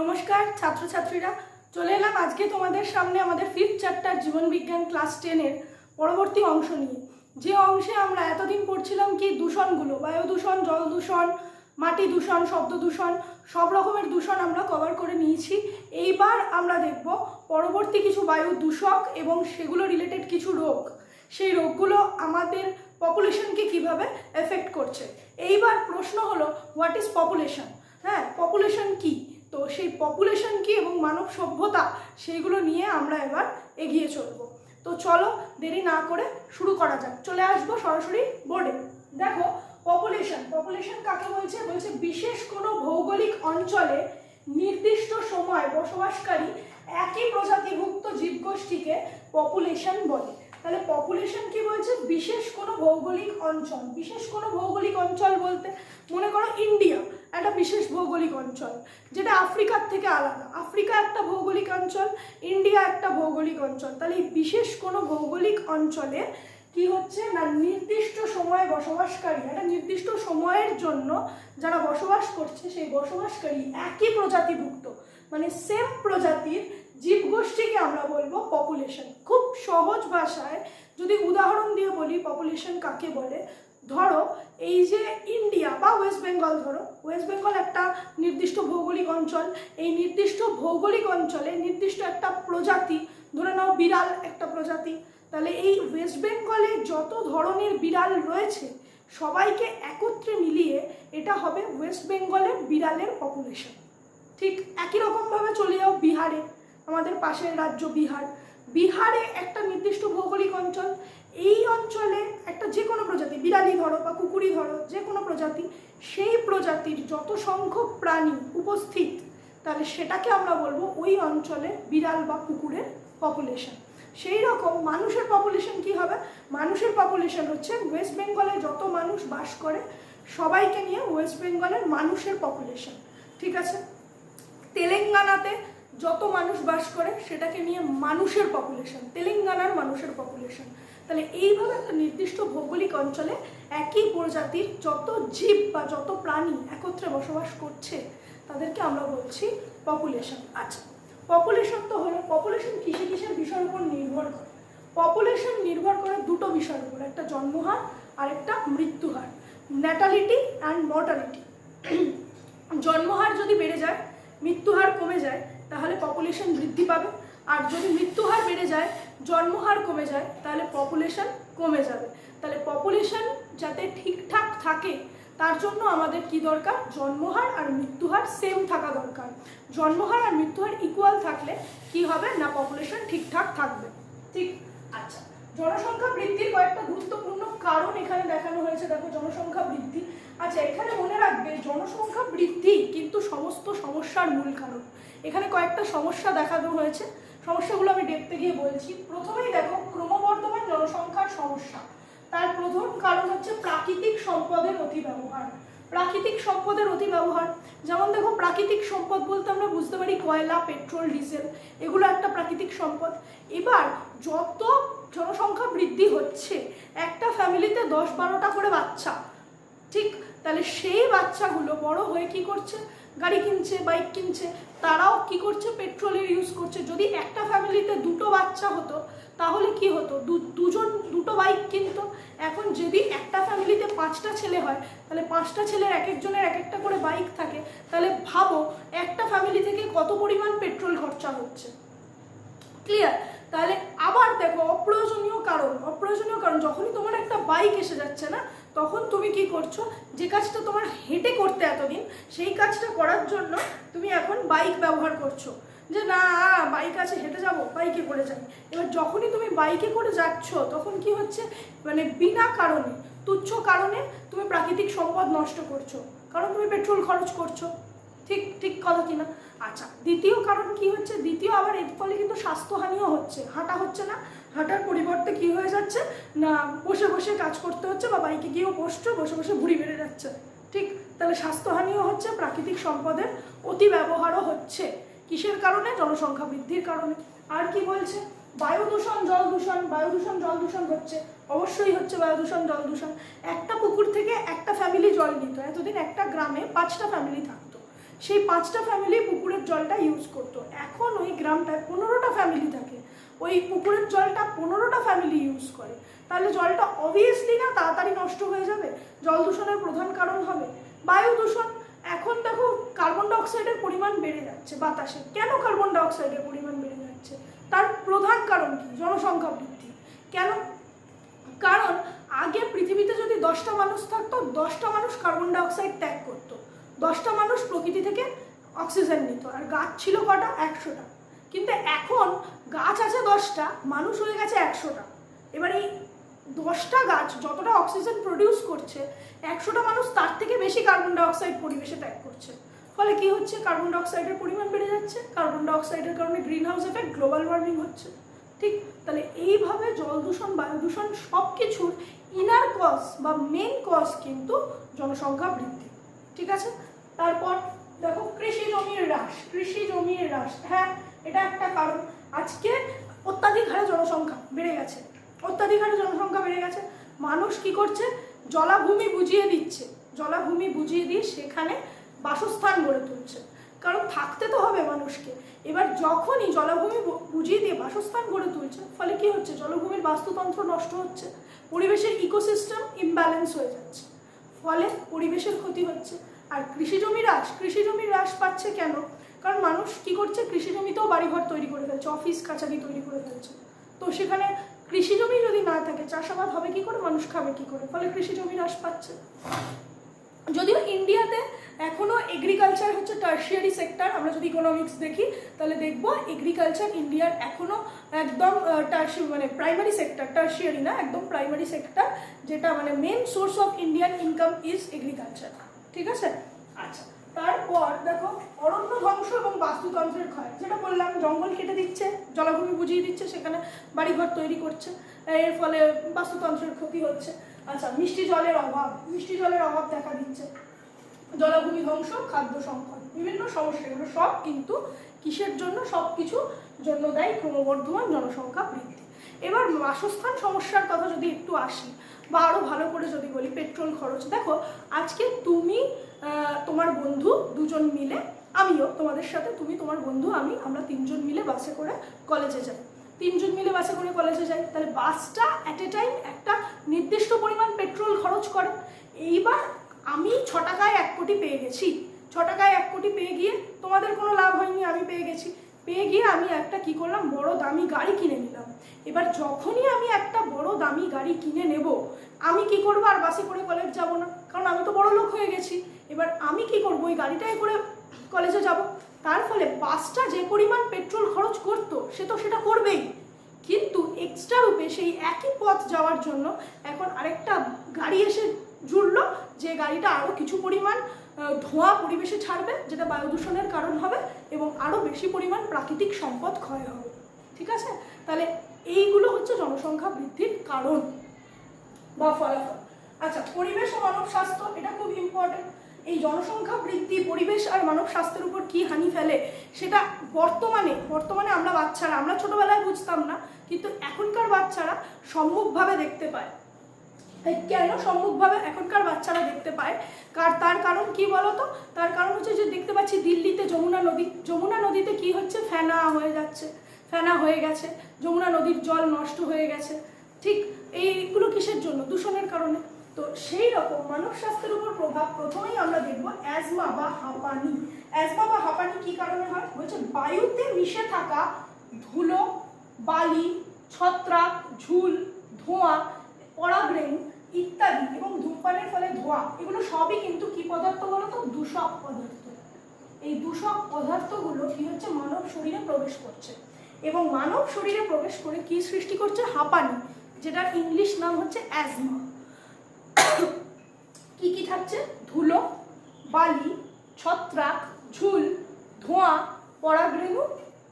নমস্কার, ছাত্রছাত্রীরা। চলে এলাম আজকে তোমাদের সামনে আমাদের ফিফথ চ্যাপ্টার জীবনবিজ্ঞান ক্লাস টেনের পরবর্তী অংশ নিয়ে। যে অংশে আমরা এতদিন পড়ছিলাম কি দূষণগুলো বায়ু দূষণ জল দূষণ, মাটি দূষণ, শব্দ দূষণ, সব রকমের দূষণ আমরা কভার করে নিয়েছি। এইবার আমরা দেখব পরবর্তী কিছু বায়ু দূষক এবং সেগুলো রিলেটেড কিছু রোগ। সেই রোগগুলো আমাদের পপুলেশনকে কীভাবে এফেক্ট করছে? এইবার প্রশ্ন হলো হোয়াট ইজ পপুলেশন হ্যাঁ পপুলেশন কি? তো সেই পপুলেশন কি এবং মানব সভ্যতা, সেইগুলো নিয়ে আমরা এবার এগিয়ে চলবো। তো চলো দেরি না করে শুরু করা যাক। চলে আসব সরাসরি বোর্ডে দেখো পপুলেশন পপুলেশন কাকে বলছে? বলছে বিশেষ কোনো ভৌগোলিক অঞ্চলে নির্দিষ্ট সময় বসবাসকারী একই প্রজাতিভুক্ত জীবগোষ্ঠীকে পপুলেশন বলে। তাহলে পপুলেশন কি বলছে? বিশেষ কোনো ভৌগোলিক অঞ্চল। বিশেষ কোনো ভৌগোলিক অঞ্চল বলতে মনে করো ইন্ডিয়া একটা বিশেষ ভৌগোলিক অঞ্চল, যেটা আফ্রিকার থেকে আলাদা। আফ্রিকা একটা ভৌগোলিক অঞ্চল, ইন্ডিয়া একটা ভৌগোলিক অঞ্চল। তাহলে এই বিশেষ কোনো ভৌগোলিক অঞ্চলে কি হচ্ছে না নির্দিষ্ট সময়ে বসবাসকারী, একটা নির্দিষ্ট সময়ের জন্য যারা বসবাস করছে, সেই বসবাসকারী একই প্রজাতিভুক্ত। মানে সেম প্রজাতির জীবগোষ্ঠীকে আমরা বলব পপুলেশন খুব সহজ ভাষায় যদি উদাহরণ দিয়ে বলি পপুলেশন কাকে বলে? ধরো, এই যে ইন্ডিয়া বা ওয়েস্ট বেঙ্গল ধরো, ওয়েস্ট বেঙ্গল একটা নির্দিষ্ট ভৌগোলিক অঞ্চল, এই নির্দিষ্ট ভৌগোলিক অঞ্চলে নির্দিষ্ট একটা প্রজাতি, ধরে নাও বিড়াল একটা প্রজাতি, তাহলে এই ওয়েস্ট বেঙ্গলে যত ধরনের বিড়াল রয়েছে, সবাইকে একত্রে মিলিয়ে এটা হবে ওয়েস্ট বেঙ্গলের বিড়ালের পপুলেশন ঠিক একই রকমভাবে চলে যাও বিহারে, আমাদের পাশের রাজ্য বিহার। বিহারে একটা নির্দিষ্ট ভৌগোলিক অঞ্চল এই অঞ্চলে একটা যে কোনো প্রজাতি, বিড়ালি ধরো বা কুকুরি ধরো, যে কোনো প্রজাতি, সেই প্রজাতির যত সংখ্যক প্রাণী উপস্থিত, তাহলে সেটাকে আমরা বলব ওই অঞ্চলে বিড়াল বা কুকুরের পপুলেশন সেই রকম মানুষের পপুলেশন কি হবে? মানুষের পপুলেশন হচ্ছে ওয়েস্ট বেঙ্গলে যত মানুষ বাস করে, সবাইকে নিয়ে ওয়েস্ট বেঙ্গলের মানুষের পপুলেশন ঠিক আছে? তেলেঙ্গানাতে যত মানুষ বাস করে, সেটাকে নিয়ে মানুষের পপুলেশন তেলেঙ্গানার মানুষের পপুলেশন তাহলে এইভাবে একটা নির্দিষ্ট ভৌগোলিক অঞ্চলে একই প্রজাতির যত জীব বা যত প্রাণী একত্রে বসবাস করছে, তাদেরকে আমরা বলছি পপুলেশন আচ্ছা পপুলেশন তো হলো পপুলেশন কিসে কিসের বিষয়ের উপর নির্ভর করে? পপুলেশন নির্ভর করে দুটো বিষয়ের উপর, একটা জন্মহার আর একটা মৃত্যুহার ন্যাটালিটি অ্যান্ড মর্টালিটি জন্মহার যদি বেড়ে যায়, মৃত্যুহার কমে যায়, তাহলে পপুলেশন বৃদ্ধি পাবে। আর যদি মৃত্যুহার বেড়ে যায় জন্মহার কমে যায়, তাহলে পপুলেশন কমে যাবে। তাহলে পপুলেশন যাতে ঠিকঠাক থাকে, তার জন্য আমাদের কি দরকার? জন্মহার আর মৃত্যুহার সেম থাকা দরকার। জন্মহার আর মৃত্যুহার ইকুয়াল থাকলে কি হবে? না পপুলেশন ঠিকঠাক থাকবে। ঠিক? আচ্ছা। জনসংখ্যা বৃদ্ধির কয়েকটা গুরুত্বপূর্ণ কারণ এখানে দেখানো হয়েছে। দেখো, জনসংখ্যা বৃদ্ধি। আচ্ছা এখানে মনে রাখবে, জনসংখ্যা বৃদ্ধি কিন্তু সমস্ত সমস্যার মূল কারণ। এখানে কয়েকটা সমস্যা দেখানো হয়েছে। সমস্যাগুলো আমি দেখতে গিয়ে বলছি। প্রথমেই দেখো, ক্রমবর্ধমান জনসংখ্যার সমস্যা। তার প্রথম কারণ হচ্ছে প্রাকৃতিক সম্পদের অতি ব্যবহার প্রাকৃতিক সম্পদের অতি ব্যবহার যেমন দেখো প্রাকৃতিক সম্পদ বলতে আমরা বুঝতে পারি কয়লা, পেট্রোল, ডিজেল, এগুলো একটা প্রাকৃতিক সম্পদ। এবার যত জনসংখ্যা বৃদ্ধি হচ্ছে, একটা ফ্যামিলিতে দশ বারোটা করে বাচ্চা, ঠিক? তাহলে সেই বাচ্চাগুলো বড় হয়ে কি করছে? গাড়ি কিনছে বাইক কিনছে, তারাও কি করছে? পেট্রোলের ইউজ করছে। যদি একটা ফ্যামিলিতে দুটো বাচ্চা হতো, তাহলে কি হতো? দুজন, দুটো বাইক কিনতো। এখন যদি একটা ফ্যামিলিতে পাঁচটা ছেলে হয়, তাহলে পাঁচটা ছেলের এক একজনের এক একটা করে বাইক থাকে। তাহলে ভাবো, একটা ফ্যামিলি থেকে কত পরিমাণ পেট্রোল খরচা হচ্ছে? ক্লিয়ার তাহলে আবার দেখো, অপ্রয়োজনীয় কারণ অপ্রয়োজনীয় কারণ, যখনই তোমার একটা বাইক এসে যাচ্ছে না তখন তুমি কি করছ? যে কাজটা তোমার হেঁটে করতে এতদিন, সেই কাজটা করার জন্য তুমি এখন বাইক ব্যবহার করছ। যে না বাইক আছে, হেঁটে যাব বাইকে করে যাই। এবার যখনই তুমি বাইকে করে যাচ্ছ, তখন কি হচ্ছে? মানে বিনা কারণে, তুচ্ছ কারণে তুমি প্রাকৃতিক সম্পদ নষ্ট করছ। কারণ তুমি পেট্রোল খরচ করছ। ঠিক ঠিক কথা কিনা? আচ্ছা দ্বিতীয় কারণ কি হচ্ছে? দ্বিতীয় আবার এর ফলে কিন্তু স্বাস্থ্যহানিও হচ্ছে। হাঁটা হচ্ছে না। হাঁটার পরিবর্তে কি হয়ে যাচ্ছে? না, বসে বসে কাজ করতে হচ্ছে বা বাইকে গিয়েও বসছো, বসে বসে ভুঁড়ি বেড়ে যাচ্ছে। ঠিক? তাহলে স্বাস্থ্যহানিও হচ্ছে, প্রাকৃতিক সম্পদের অতি ব্যবহারও হচ্ছে। কিসের কারণে? জনসংখ্যা বৃদ্ধির কারণে। আর কি বলছে? বায়ু দূষণ, জল দূষণ, বায়ু দূষণ, জল দূষণ হচ্ছে। অবশ্যই হচ্ছে বায়ু দূষণ, জল দূষণ। একটা পুকুর থেকে একটা ফ্যামিলি জল নিত। এতদিন একটা গ্রামে পাঁচটা ফ্যামিলি থাকতো। সেই পাঁচটা ফ্যামিলি পুকুরের জলটা ইউজ করতো। এখন ওই গ্রামটায় পনেরোটা ফ্যামিলি থাকে। ওই পুকুরের জলটা পনেরোটা ফ্যামিলি ইউজ করে। তাহলে জলটা অবভিয়াসলি না তাড়াতাড়ি নষ্ট হয়ে যাবে? জল দূষণের প্রধান কারণ হবে। বায়ু দূষণ। এখন দেখো কার্বন ডাইঅক্সাইডের পরিমাণ বেড়ে যাচ্ছে বাতাসে। কেন কার্বন ডাইঅক্সাইডের পরিমাণ বেড়ে যাচ্ছে? তার প্রধান কারণ কি? জনসংখ্যা বৃদ্ধি। কেন? কারণ আগে পৃথিবীতে যদি দশটা মানুষ থাকতো, দশটা মানুষ কার্বন ডাইঅক্সাইড ত্যাগ করতো। দশটা মানুষ প্রকৃতি থেকে অক্সিজেন নিত, আর গাছ ছিল কটা? একশোটা। কিন্তু এখন গাছ আছে দশটা, মানুষ হয়ে গেছে একশোটা। এবার এই দশটা গাছ যতটা অক্সিজেন প্রডিউস করছে, একশোটা মানুষ তার থেকে বেশি কার্বন ডাইঅক্সাইড পরিবেশে ত্যাগ করছে। ফলে কি হচ্ছে? কার্বন ডাইঅক্সাইডের পরিমাণ বেড়ে যাচ্ছে। কার্বন ডাইঅক্সাইডের কারণে greenhouse effect global warming হচ্ছে। ঠিক? তাহলে এইভাবে জল দূষণ, বায়ু দূষণ সব কিছুর ইনার কজ বা মেন কজ কিন্তু জনসংখ্যা বৃদ্ধি। ঠিক আছে? তারপর দেখো কৃষি জমির হ্রাস কৃষি জমির হ্রাস হ্যাঁ এটা একটা কারণ। আজকে অত্যাধিক হারে জনসংখ্যা বেড়ে গেছে। অত্যাধিক হারে জনসংখ্যা বেড়ে গেছে। মানুষ কি করছে? জলাভূমি বুঝিয়ে দিচ্ছে। জলাভূমি বুঝিয়ে দিয়ে সেখানে বাসস্থান গড়ে তুলছে। কারণ থাকতে তো হবে মানুষকে। এবার যখনই জলাভূমি বুঝিয়ে দিয়ে বাসস্থান গড়ে তুলছে, ফলে কি হচ্ছে? জলভূমির বাস্তুতন্ত্র নষ্ট হচ্ছে। পরিবেশের ইকোসিস্টেম ইমব্যালেন্স হয়ে যাচ্ছে। ফলে পরিবেশের ক্ষতি হচ্ছে। আর কৃষি জমি হ্রাস কৃষি জমি হ্রাস পাচ্ছে কেন? কারণ মানুষ কি করছে? কৃষি জমিতেও বাড়িঘর তৈরি করে ফেলছে অফিস কাছারি তৈরি করে ফেলছে। তো সেখানে কৃষি জমি যদি না থাকে, চাষাবাদ হবে কি করে? মানুষ খাবে কি করে? ফলে কৃষি জমি হ্রাস পাচ্ছে। যদিও ইন্ডিয়াতে এখনও এগ্রিকালচার হচ্ছে টার্সিয়ারি সেক্টর আমরা যদি ইকোনমিক্স দেখি, তাহলে দেখব এগ্রিকালচার ইন্ডিয়ার এখনও একদম টার্সি মানে প্রাইমারি সেক্টর টার্সিয়ারি না, একদম প্রাইমারি সেক্টর যেটা মানে main source of Indian income is agriculture ঠিক আছে? আচ্ছা তারপর দেখো, অরণ্য ধ্বংস এবং বাস্তুতন্ত্রের ক্ষয়, যেটা বললাম, জঙ্গল কেটে দিচ্ছে, জলাভূমি বুঝিয়ে দিচ্ছে, সেখানে বাড়িঘর তৈরি করছে, এর ফলে বাস্তুতন্ত্রের ক্ষতি হচ্ছে। আচ্ছা মিষ্টি জলের অভাব, মিষ্টি জলের অভাব দেখা দিচ্ছে। জলাভূমি ধ্বংস, খাদ্য সংকট, বিভিন্ন সমস্যা, এগুলো সব কিন্তু কিসের জন্য? সব কিছু জন্য দায়ী ক্রমবর্ধমান জনসংখ্যা বৃদ্ধি। এবার বাসস্থান সমস্যার কথা যদি একটু আসি বা আরও ভালো করে যদি বলি পেট্রোল খরচ, দেখো আজকে তুমি তোমার বন্ধু দুজন মিলে, আমিও তোমাদের সাথে, তুমি, তোমার বন্ধু, আমি, আমরা তিনজন মিলে বাসে করে কলেজে যাই। তিনজন মিলে বাসে করে কলেজে যাই, তাহলে বাসটা অ্যাট এ টাইম একটা নির্দিষ্ট পরিমাণ পেট্রোল খরচ করে। এইবার আমি ছ টাকায় এক কোটি পেয়ে গেছি। ছ টাকায় এক কোটি পেয়ে গিয়ে তোমাদের কোনো লাভ হয়নি, আমি পেয়ে গেছি। পেয়ে গিয়ে আমি একটা কি করলাম, বড় দামি গাড়ি কিনে নিলাম। এবার যখনই আমি একটা বড় দামি গাড়ি কিনে নেব, আমি কি করব? আর বাসে করে কলেজ যাব না, কারণ আমি তো বড় লোক হয়ে গেছি। এবার আমি কি করব? ওই গাড়িটায় করে কলেজে যাব। তার ফলে বাসটা যে পরিমাণ পেট্রোল খরচ করতো, সে তো সেটা করবেই। কিন্তু এক্সট্রা রূপে সেই একই পথ যাওয়ার জন্য এখন আরেকটা গাড়ি এসে জুড়লো, যে গাড়িটা আরও কিছু পরিমাণ ধোঁয়া পরিবেশে ছাড়বে, যেটা বায়ু দূষণের কারণ হবে এবং আরও বেশি পরিমাণ প্রাকৃতিক সম্পদ ক্ষয় হবে। ঠিক আছে? তাহলে এইগুলো হচ্ছে জনসংখ্যা বৃদ্ধির কারণ বা ফলাফল। আচ্ছা পরিবেশ ও মানব স্বাস্থ্য, এটা খুব ইম্পর্টেন্ট এই জনসংখ্যা বৃদ্ধি, পরিবেশ আর মানব স্বাস্থ্যের উপর কি হানি ফেলে, সেটা বর্তমানে বর্তমানে আমরা বাচ্চারা, আমরা ছোটবেলায় বুঝতাম না, কিন্তু এখনকার বাচ্চারা সম্মুখভাবে দেখতে পায়। তাই কেন সম্মুখভাবে এখনকার বাচ্চারা দেখতে পায়। কার তার কারণ কি বলতো? তার কারণ হচ্ছে যে দেখতে পাচ্ছি দিল্লিতে যমুনা নদী, যমুনা নদীতে কি হচ্ছে? ফেনা হয়ে যাচ্ছে, ফেনা হয়ে গেছে, যমুনা নদীর জল নষ্ট হয়ে গেছে। ঠিক এইগুলো কিসের জন্য? দূষণের কারণে। তো সেই রকম মানব স্বাস্থ্যের উপর প্রভাব প্রথমেই আমরা দেখব অ্যাজমা বা হাঁপানি। অ্যাজমা বা হাঁপানি কি কারণে হয়? বলছে বায়ুতে মিশে থাকা ধুলো, বালি, ছত্রাক, ঝুল, ধোঁয়া পরাগরেণু ইত্যাদি এবং ধূমপানের ফলে ধোঁয়া, এগুলো সবই কিন্তু কি পদার্থ বলতো? দূষক পদার্থ। এই দূষক পদার্থগুলো কি হচ্ছে? মানব শরীরে প্রবেশ করছে। এবং মানব শরীরে প্রবেশ করে কি সৃষ্টি করছে? হাঁপানি, যেটার ইংলিশ নাম হচ্ছে অ্যাজমা। কি কি থাকছে? ধুলো, বালি, ছত্রাক, ঝুল, ধোঁয়া, পরাগরেণু,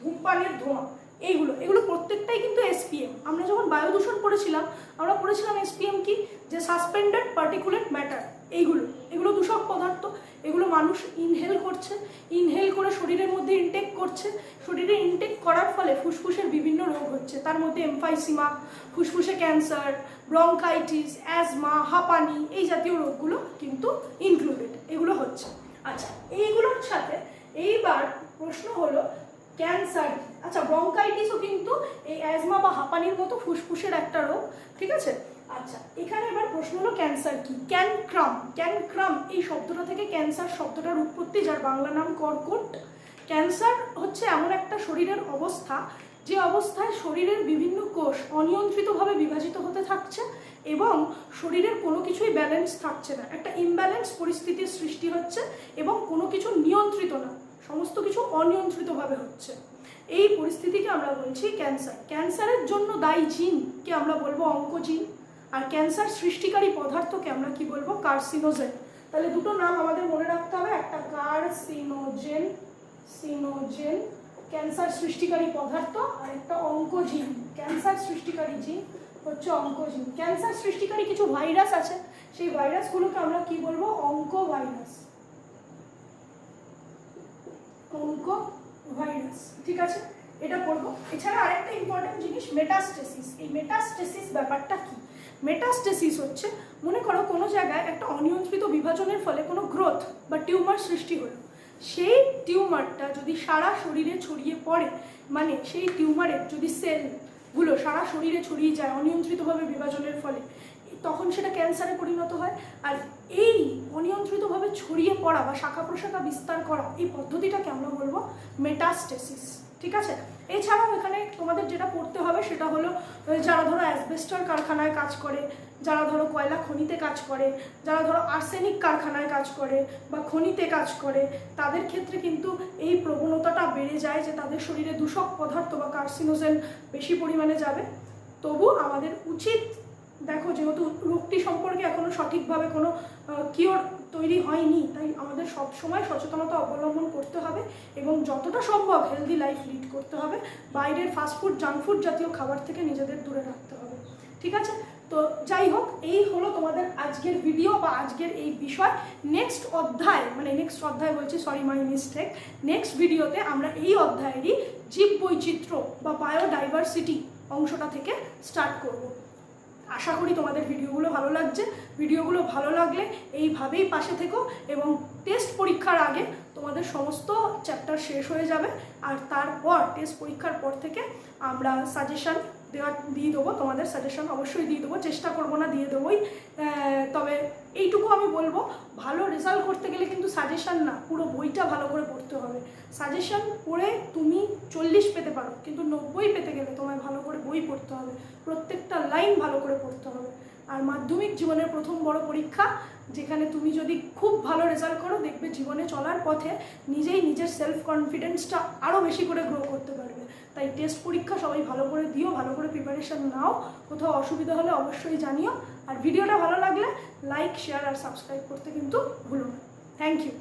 ধূমপানের ধোঁয়া। এইগুলো, এগুলো প্রত্যেকটাই কিন্তু এসপিএম আমরা যখন বায়ু দূষণ পড়েছিলাম, আমরা পড়েছিলাম এসপিএম কি? যে সাসপেন্ডেড পার্টিকুলেট ম্যাটার এইগুলো, এগুলো দূষক পদার্থ, এগুলো মানুষ ইনহেল করছে ইনহেল করে শরীরের মধ্যে ইনটেক করছে, শরীরে ইনটেক করার ফলে ফুসফুসের বিভিন্ন রোগ হচ্ছে। তার মধ্যে এমফাইসিমা ফুসফুসে ক্যান্সার ব্রঙ্কাইটিস অ্যাজমা হাঁপানি, এই জাতীয় রোগগুলো কিন্তু ইনক্লুডেড এগুলো হচ্ছে। আচ্ছা এইগুলোর সাথে এইবার প্রশ্ন হলো ক্যান্সার। আচ্ছা ব্রঙ্কাইটিসও কিন্তু এই অ্যাজমা বা হাঁপানির মতো ফুসফুসের একটা রোগ, ঠিক আছে? আচ্ছা এখানে এবার প্রশ্ন হলো ক্যান্সার কি? ক্যানক্রাম ক্যানক্রাম এই শব্দটা থেকে ক্যান্সার শব্দটার উৎপত্তি, যার বাংলা নাম কর্কট। ক্যান্সার হচ্ছে এমন একটা শরীরের অবস্থা, যে অবস্থায় শরীরের বিভিন্ন কোষ অনিয়ন্ত্রিতভাবে বিভাজিত হতে থাকছে এবং শরীরের কোনো কিছুই ব্যালেন্স থাকছে না। একটা ইমব্যালেন্স পরিস্থিতির সৃষ্টি হচ্ছে এবং কোনো কিছু নিয়ন্ত্রিত না। সমস্ত কিছু অনিয়ন্ত্রিতভাবে হচ্ছে। এই পরিস্থিতিকে আমরা বলছি ক্যান্সার। ক্যান্সারের জন্য দায়ী জিনকে আমরা বলব অঙ্কোজিন। আর ক্যান্সার সৃষ্টিকারী পদার্থকে আমরা কি বলব? কার্সিনোজেন। তাহলে দুটো নাম আমাদের মনে রাখতে হবে। একটা কার্সিনোজেন, সিনোজেন, ক্যান্সার সৃষ্টিকারী পদার্থ, আর একটা অঙ্কোজিন। ক্যান্সার সৃষ্টিকারী জিন হচ্ছে অঙ্কোজিন। ক্যান্সার সৃষ্টিকারী কিছু ভাইরাস আছে। সেই ভাইরাসগুলোকে আমরা কি বলব? অঙ্ক ভাইরাস অঙ্ক ভাইরাস ঠিক আছে? এটা পড়ব এছাড়া আরেকটা ইম্পর্টেন্ট জিনিস মেটাস্টেসিস এই মেটাস্টেসিস ব্যাপারটা কি? মেটাস্টেসিস হচ্ছে, মনে করো কোনো জায়গায় একটা অনিয়ন্ত্রিত বিভাজনের ফলে কোনো গ্রোথ বা টিউমার সৃষ্টি হলো। সেই টিউমারটা যদি সারা শরীরে ছড়িয়ে পড়ে মানে সেই টিউমারের যদি সেলগুলো সারা শরীরে ছড়িয়ে যায় অনিয়ন্ত্রিতভাবে বিভাজনের ফলে তখন সেটা ক্যান্সারে পরিণত হয়। আর এই অনিয়ন্ত্রিতভাবে ছড়িয়ে পড়া বা শাখা প্রশাখা বিস্তার করা এই পদ্ধতিটাকে আমরা বলব মেটাস্টেসিস ঠিক আছে? এছাড়াও এখানে তোমাদের যেটা পড়তে হবে সেটা হলো যারা ধরো অ্যাসবেস্টার কারখানায় কাজ করে, যারা ধরো কয়লা খনিতে কাজ করে, যারা ধরো আর্সেনিক কারখানায় কাজ করে বা খনিতে কাজ করে, তাদের ক্ষেত্রে কিন্তু এই প্রবণতাটা বেড়ে যায় যে তাদের শরীরে দূষক পদার্থ বা কার্সিনোজেন বেশি পরিমাণে যাবে। তবু আমাদের উচিত দেখো, যেহেতু রোগটি সম্পর্কে এখনও সঠিকভাবে কোনো কিওর তৈরি হয়নি, তাই আমাদের সব সময় সচেতনতা অবলম্বন করতে হবে এবং যতটা সম্ভব হেলদি লাইফ লিড করতে হবে। বাইরের ফাস্টফুড জাঙ্ক ফুড জাতীয় খাবার থেকে নিজেদের দূরে রাখতে হবে। ঠিক আছে? তো যাই হোক, এই হলো তোমাদের আজকের ভিডিও বা আজকের এই বিষয়। নেক্সট অধ্যায় মানে নেক্সট অধ্যায় বলছি সরি মাই মিস্টেক নেক্সট ভিডিওতে আমরা এই অধ্যায়েরই জীব বৈচিত্র্য বা বায়োডাইভার্সিটি অংশটা থেকে স্টার্ট করব। আশা করি তোমাদের ভিডিওগুলো ভালো লাগছে। ভিডিওগুলো ভালো লাগলে এইভাবেই পাশে থেকো এবং টেস্ট পরীক্ষার আগে তোমাদের সমস্ত চ্যাপ্টার শেষ হয়ে যাবে। আর তারপর টেস্ট পরীক্ষার পর থেকে আমরা সাজেশন দেওয়া, দিয়ে দেবো। তোমাদের সাজেশন অবশ্যই দিয়ে দেবো। চেষ্টা করব না দিয়ে দেবোই। তবে এইটুকু আমি বলব, ভালো রেজাল্ট করতে গেলে কিন্তু সাজেশন না, পুরো বইটা ভালো করে পড়তে হবে। সাজেশন পড়ে তুমি চল্লিশ পেতে পারো, কিন্তু নব্বই পেতে গেলে তোমায় ভালো করে বই পড়তে হবে। প্রত্যেকটা লাইন ভালো করে পড়তে হবে। আর মাধ্যমিক জীবনের প্রথম বড় পরীক্ষা, যেখানে তুমি যদি খুব ভালো রেজাল্ট করো, দেখবে জীবনে চলার পথে নিজেই নিজের সেলফ কনফিডেন্সটা আরও বেশি করে গ্রো করতে পারবে। তাই টেস্ট পরীক্ষা সবাই ভালো করে দিও, ভালো করে প্রিপারেশান নাও। কোথাও অসুবিধা হলে অবশ্যই জানিও। আর ভিডিওটা ভালো লাগলে লাইক শেয়ার আর সাবস্ক্রাইব করতে কিন্তু ভুলো না। Thank you